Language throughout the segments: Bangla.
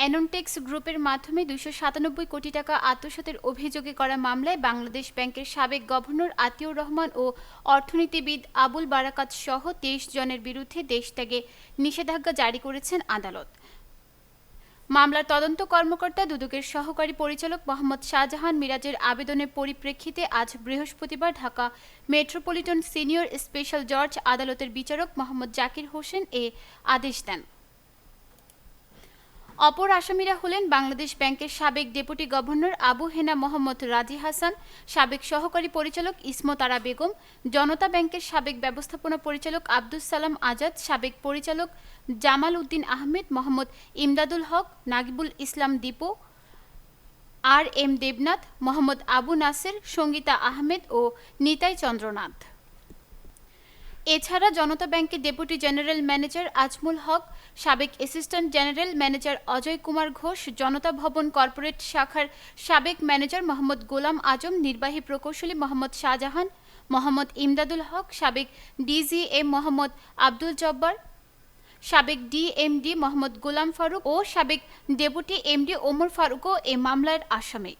অ্যানন্টেক্স গ্রুপের মাধ্যমে দুশো সাতানব্বই কোটি টাকা আত্মসাতের অভিযোগে করা মামলায় বাংলাদেশ ব্যাংকের সাবেক গভর্নর আতিউর রহমান ও অর্থনীতিবিদ আবুল বারাকাত সহ তেইশ জনের বিরুদ্ধে দেশত্যাগে নিষেধাজ্ঞা জারি করেছেন আদালত। মামলার তদন্ত কর্মকর্তা দুদকের সহকারী পরিচালক মোহাম্মদ শাহজাহান মিরাজের আবেদনের পরিপ্রেক্ষিতে আজ বৃহস্পতিবার ঢাকা মেট্রোপলিটন সিনিয়র স্পেশাল জজ আদালতের বিচারক মোহাম্মদ জাকির হোসেন এ আদেশ দেন। অপর আসামিরা হলেন বাংলাদেশ ব্যাংকের সাবেক ডেপুটি গভর্নর আবু হেনা মোহাম্মদ রাজি হাসান, সাবেক সহকারী পরিচালক ইসমত আরা বেগম, জনতা ব্যাংকের সাবেক ব্যবস্থাপনা পরিচালক আব্দুস সালাম আজাদ, সাবেক পরিচালক জামাল উদ্দিন আহমেদ মোহাম্মদ ইমদাদুল হক, নাগিবুল ইসলাম দীপু, আর এম দেবনাথ, মোহাম্মদ আবু নাসের, সঙ্গীতা আহমেদ ও নিতাই চন্দ্রনাথ। এছাড়া জনতা ব্যাংকের deputy general manager Azmul Haque, সাবেক assistant general manager Ajay Kumar Ghosh, Janata Bhaban corporate শাখার সাবেক ম্যানেজার মোহাম্মদ গোলাম আজম, নির্বাহী প্রকৌশলী মোহাম্মদ শাহজাহান, মোহাম্মদ ইমদাদুল হক, সাবেক ডিজিএম মোহাম্মদ আব্দুল জব্বার, সাবেক ডিএমডি মোহাম্মদ গোলাম ফারুক ও সাবেক ডেপুটি এমডি ওমর ফারুকও এ মামলার আসামি।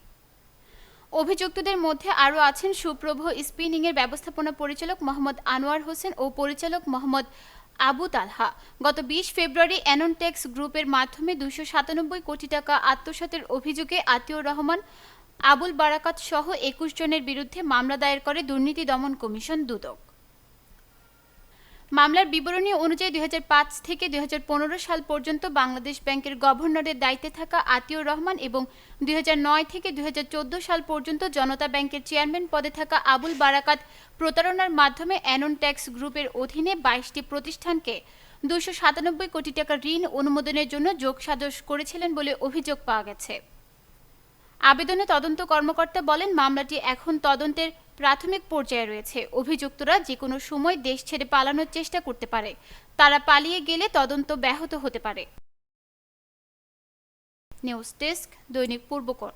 অভিযুক্তদের মধ্যে আরও আছেন সুপ্রভ স্পিনিংয়ের ব্যবস্থাপনা পরিচালক মোহাম্মদ আনোয়ার হোসেন ও পরিচালক মোহাম্মদ আবু তালহা। গত বিশ ফেব্রুয়ারি অ্যাননটেক্স গ্রুপের মাধ্যমে দুশো সাতানব্বই কোটি টাকা আত্মসাতের অভিযোগে আতিউর রহমান, আবুল বারাকাত সহ একুশ জনের বিরুদ্ধে মামলা দায়ের করে দুর্নীতি দমন কমিশন দুদক। মামলার বিবরণী অনুযায়ী দুই থেকে দুই সাল পর্যন্ত বাংলাদেশ ব্যাংকের গভর্নরের দায়িত্বে থাকা আতিউর রহমান এবং দু হাজার নয় থেকে দুই সাল পর্যন্ত জনতা ব্যাংকের চেয়ারম্যান পদে থাকা আবুল বারাকাত প্রতারণার মাধ্যমে অ্যানন ট্যাক্স গ্রুপের অধীনে বাইশটি প্রতিষ্ঠানকে দুশো সাতানব্বই কোটি টাকা ঋণ অনুমোদনের জন্য যোগসাজশ করেছিলেন বলে অভিযোগ পাওয়া গেছে। আবেদনে তদন্ত কর্মকর্তা বলেন, মামলাটি এখন তদন্তের প্রাথমিক পর্যায়ে রয়েছে। অভিযুক্তরা যে কোনো সময় দেশ ছেড়ে পালানোর চেষ্টা করতে পারে। তারা পালিয়ে গেলে তদন্ত ব্যাহত হতে পারে। নিউজ ডেস্ক দৈনিক পূর্বকর।